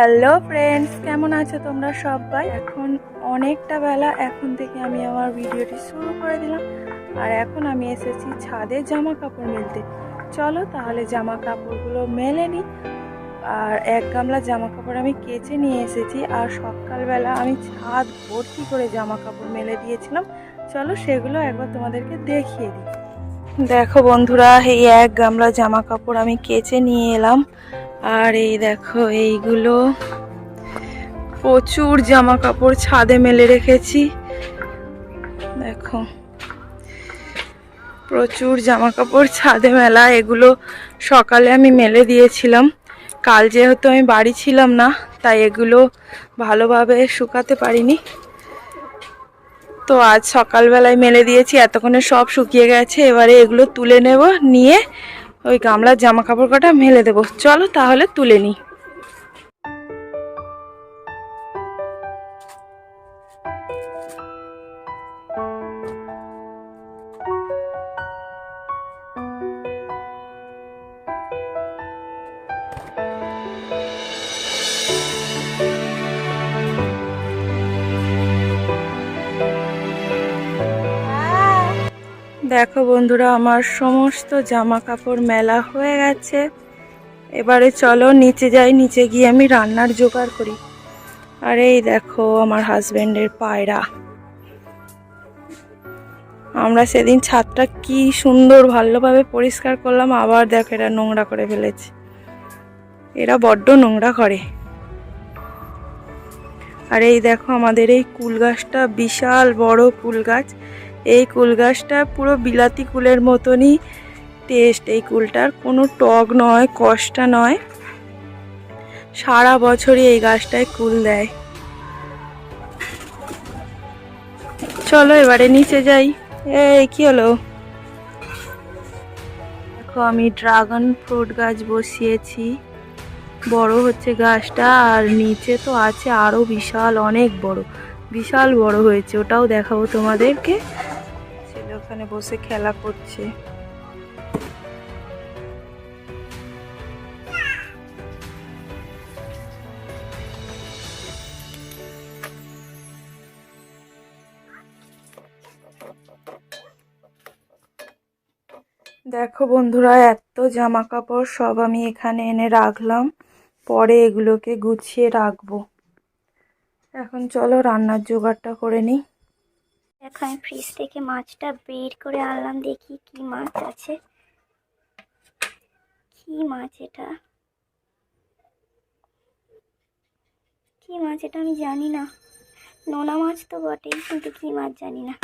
Hello friends কেমন আছো তোমরা সবাই? এখন অনেকটা বেলা, এখন থেকে আমি আমার ভিডিওটি শুরু করে দিলাম। আর এখন আমি এসেছি ছাদে জামা কাপড় মেলতে। চলো তাহলে জামা কাপড়গুলো মেলে নিই আর এক গামলা জামা কাপড় আমি কেচে নিয়ে এসেছি। আর সকালবেলা আমি ছাদ ভর্তি করে জামা কাপড় মেলে দিয়েছিলাম। চলো সেগুলো একবার তোমাদেরকে দেখিয়ে দিই। দেখো বন্ধুরা, এই এক গামলা জামা কাপড় আমি কেচে নিয়ে এলাম। আর এই দেখো, এইগুলো প্রচুর জামা কাপড় ছাদে মেলে রেখেছি। দেখো, প্রচুর জামা কাপড় ছাদে মেলা, এগুলো সকালে আমি মেলে দিয়েছিলাম। কাল যেহেতু আমি বাড়ি ছিলাম না, তাই এগুলো ভালোভাবে শুকাতে পারিনি। তো আজ সকালবেলায় মেলে দিয়েছি, এতক্ষণে সব শুকিয়ে গেছে, এবারে এগুলো তুলে নেব, নিয়ে ওই গামলার জামা কাপড় কাটা মেলে দেবো। চলো তাহলে তুলে নিই দেখো বন্ধুরা, আমার সমস্ত জামা কাপড় মেলা হয়ে গেছে। এবারে চলো নিচে যাই, নিচে গিয়ে আমি রান্নার জোগাড় করি। আর এই দেখো আমার হাজব্যান্ডের পায়রা। আমরা সেদিন ছাদটা কি সুন্দর ভালোভাবে পরিষ্কার করলাম, আবার দেখো এটা নোংরা করে ফেলেছে। এরা বড্ড নোংরা করে। আর এই দেখো আমাদের এই কুল গাছটা, বিশাল বড় কুল গাছ। এই কুল গাছটা পুরো বিলাতি কুলের মতনই টেস্ট এই কুলটার কোনো টক নয়, কষ্টা নয়। সারা বছরই এই গাছটায় কুল দেয়। চলো এবারে নিচে যাই। এই, কি হলো? দেখো, আমি ড্রাগন ফ্রুট গাছ বসিয়েছি। বড় হচ্ছে গাছটা, আর নিচে তো আছে আরও বিশাল, অনেক বড়। বিশাল বড় হয়েছে, ওটাও দেখাবো তোমাদেরকে। ওখানে বসে খেলা করছে। দেখো বন্ধুরা, এত জামা কাপড় সব আমি এখানে এনে রাখলাম। পরে এগুলোকে গুছিয়ে রাখব। এখন চলো রান্নার জোগাড়টা করে নিই। দেখো আমি ফ্রিজ থেকে মাছটা বের করে আনলাম, দেখি কি মাছ আছে। কি মাছ এটা? কি মাছ এটা আমি জানি না। নোনা মাছ তো বটেই, কিন্তু কি মাছ জানি না।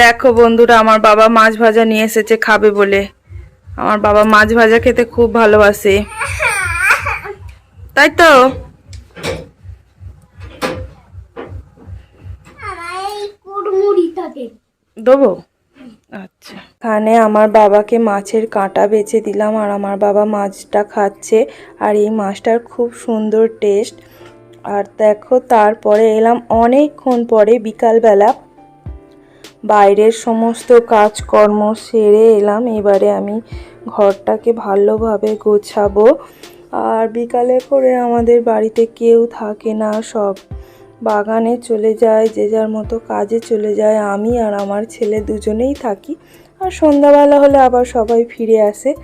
দেখো বন্ধুরা, আমার বাবা মাছ ভাজা নিয়ে এসেছে, খাবে বলে। আমার বাবা মাছ ভাজা খেতে খুব ভালোবাসে। তাই তো? দেবো? আচ্ছা। এখানে আমার বাবাকে মাছের কাঁটা বেছে দিলাম আর আমার বাবা মাছটা খাচ্ছে আর এই মাছটার খুব সুন্দর টেস্ট। আর দেখো তারপরে এলাম অনেকক্ষণ পরে বিকালবেলা। বাইরের সমস্ত কাজকর্ম সেরে এলাম এবারে আমি ঘরটাকে ভালোভাবে গোছাবো। আর বিকালে করে আমাদের বাড়িতে কেউ থাকে না সব বাগানে চলে যায়, যে যার মতো কাজে চলে যায়। আমি আর আমার ছেলে দুজনেই থাকি। আর সন্ধ্যাবেলা হলে আবার সবাই ফিরে আসে।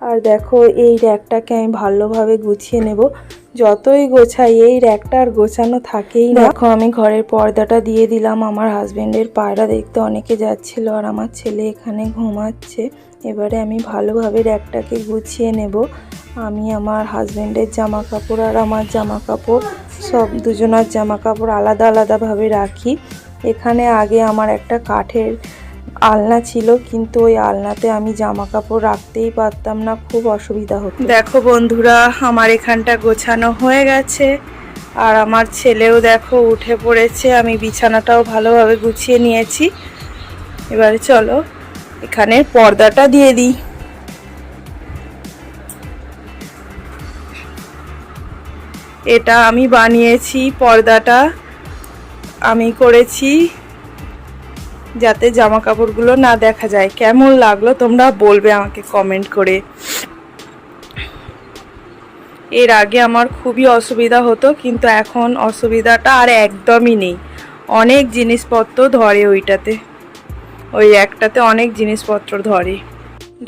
আর দেখো, এই র্যাকটাকে আমি ভালোভাবে গুছিয়ে নেব। যতই গোছাই, এই র্যাকটা আর গোছানো থাকেই না। দেখো, আমি ঘরের পর্দাটা দিয়ে দিলাম। আমার হাজবেন্ডের পায়রা দেখতে অনেকে যাচ্ছিল আর আমার ছেলে এখানে ঘুমাচ্ছে। এবারে আমি ভালোভাবে র্যাকটাকে গুছিয়ে নেব। আমি আমার হাজব্যান্ডের জামা কাপড় আর আমার জামা কাপড় সব দুজনার জামা কাপড় আলাদা আলাদাভাবে রাখি। এখানে আগে আমার একটা কাঠের আলনা ছিল, কিন্তু ওই আলনাতে আমি জামা কাপড় রাখতেই পারতাম না, খুব অসুবিধা হতো। দেখো বন্ধুরা, আমার এখানটা গোছানো হয়ে গেছে। আর আমার ছেলেও দেখো উঠে পড়েছে, আমি বিছানাটাও ভালোভাবে গুছিয়ে নিয়েছি। এবারে চলো। এখানে পর্দাটা দিয়ে দিই। এটা আমি বানিয়েছি, পর্দাটা আমি করেছি যাতে জামা কাপড়গুলো না দেখা যায়। কেমন লাগল তোমরা বলবে আমাকে কমেন্ট করে। এর আগে আমার খুবই অসুবিধা হতো, কিন্তু এখন অসুবিধাটা আর একদমই নেই। অনেক জিনিসপত্র ধরে ওইটাতে। ওই একটাতে অনেক জিনিসপত্র ধরে।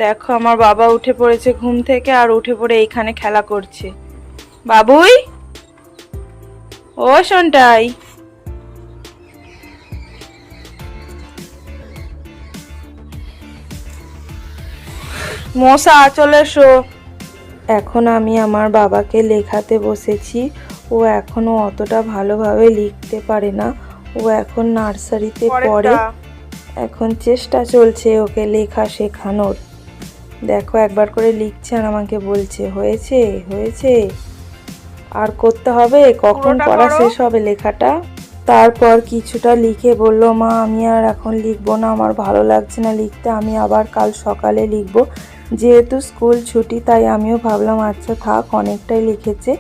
দেখো আমার বাবা উঠে পড়েছে ঘুম থেকে আর উঠে পড়ে এইখানে খেলা করছে। বাবুই? ও শোনটাই মশা চলে এসো। এখন আমি আমার বাবাকে লেখাতে বসেছি। ও এখনও অতটা ভালোভাবে লিখতে পারে না। ও এখন নার্সারিতে পড়ে। এখন চেষ্টা চলছে ওকে লেখা শেখানোর। দেখো একবার করে লিখছে আর আমাকে বলছে হয়েছে হয়েছে। আর করতে হবে কখন পড়া শেষ হবে লেখাটা? তারপর কিছুটা লিখে বলল মা আমি আর এখন লিখব না আমার ভালো লাগছে না লিখতে আমি আবার কাল সকালে লিখব। যেহেতু স্কুল ছুটি তাই আমিও ভাবলাম আচ্ছা থাক অনেকটাই লিখেছে।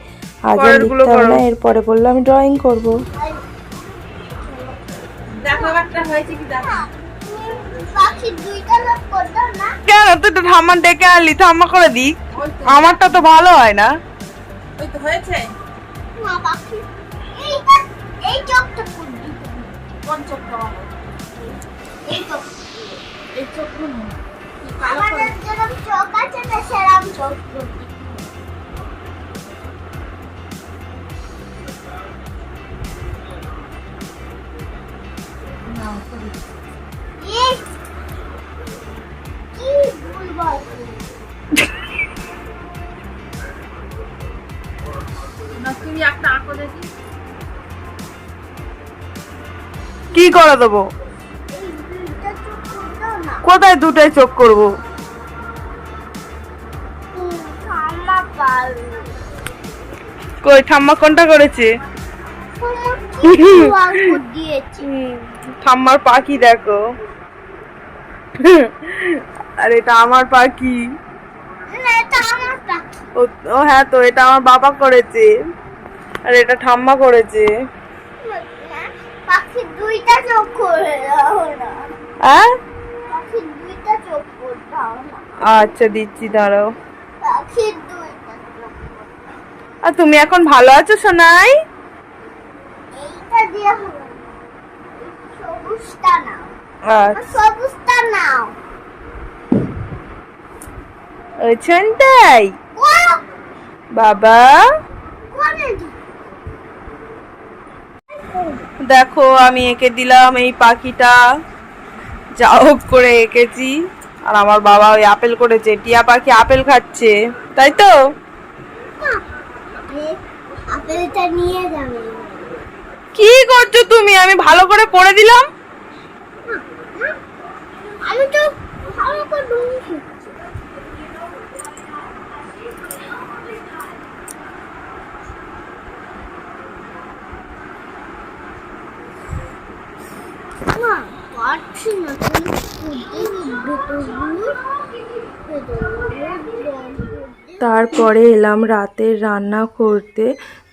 আজ আর লিখতে হবে না এরপরে বলল আমি ড্রয়িং করব। পাখি দুইটা লোক করতো না কেন? তুই তো ঠাম্মা ডেকে আনলি ঠাম্মা করে দিক আমারটা তো ভালো হয় না। মা পাখি এইটা এই চোখটা কোন চোখটা এই চোখ। এই চোখ আমাদের যেরকম চোখ আছে না সেরকম চোখ। কি করে দেবো এই দুইটা চোখ করতো না কোথায় দুটাই চোখ করব? কই ঠাম্মা কোনটা করেছে? কি ঠাম্মার পাখি দেখো? আর এটা আমার পাখি ও হ্যাঁ তো এটা আমার বাবা করেছে। আর এটা ঠাম্মা করেছে। না, দুইটা চোখ করে দাও না। হ্যাঁ? দুইটা চোখ করে দাও না। আচ্ছা দিচ্ছি দাঁড়াও। দুইটা। আর তুমি এখন ভালো আছো সোনাই? এইটা দিয়ে হবে সবুজটা নাও। আচ্ছা। সবুজটা নাও। ওইখানটাই ও বাবা। কোনে দি দেখো আমি এঁকে দিলাম এই পাখিটা। যা হোক করে এঁকেছি। আর আমার বাবা ওই আপেল করেছে টিয়া পাখি আপেল খাচ্ছে। তাই তো? আপেলটা নিয়ে যাবে। কি করছ তুমি? আমি ভালো করে পড়ে দিলাম? আমি তো ভালো করে তারপরে এলাম রাতের রান্না করতে।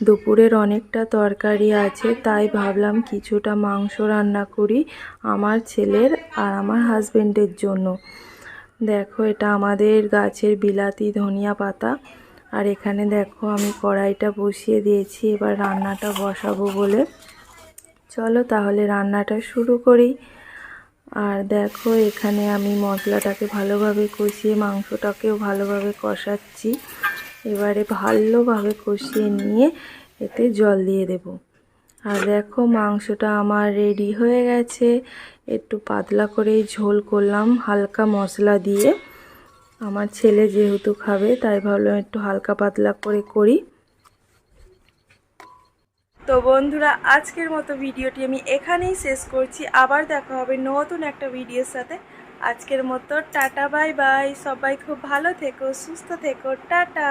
দুপুরের অনেকটা তরকারি আছে, তাই ভাবলাম কিছুটা মাংস রান্না করি আমার ছেলের আর আমার হাজবেন্ডের জন্য। দেখো, এটা আমাদের গাছের বিলাতি ধনিয়া পাতা। আর এখানে দেখো, আমি কড়াইটা বসিয়ে দিয়েছি, এবার রান্নাটা বসাবো বলে। চলো তাহলে রান্নাটা শুরু করি। আর দেখো, এখানে আমি মশলাটাকে ভালোভাবে কষিয়ে, মাংসটাকেও ভালোভাবে কষাচ্ছি। এবারে ভালোভাবে কষিয়ে নিয়ে এতে জল দিয়ে দেব। আর দেখো, মাংসটা আমার রেডি হয়ে গেছে। একটু পাতলা করেই ঝোল করলাম, হালকা মশলা দিয়ে। আমার ছেলে যেহেতু খাবে, তাই ভাবলাম একটু হালকা পাতলা করে করি। তো বন্ধুরা, আজকের মতো ভিডিওটি আমি এখানেই শেষ করছি। আবার দেখা হবে নতুন একটা ভিডিওর সাথে। আজকের মতো টাটা, বাই বাই। সবাই খুব ভালো থেকো, সুস্থ থেকো। টাটা।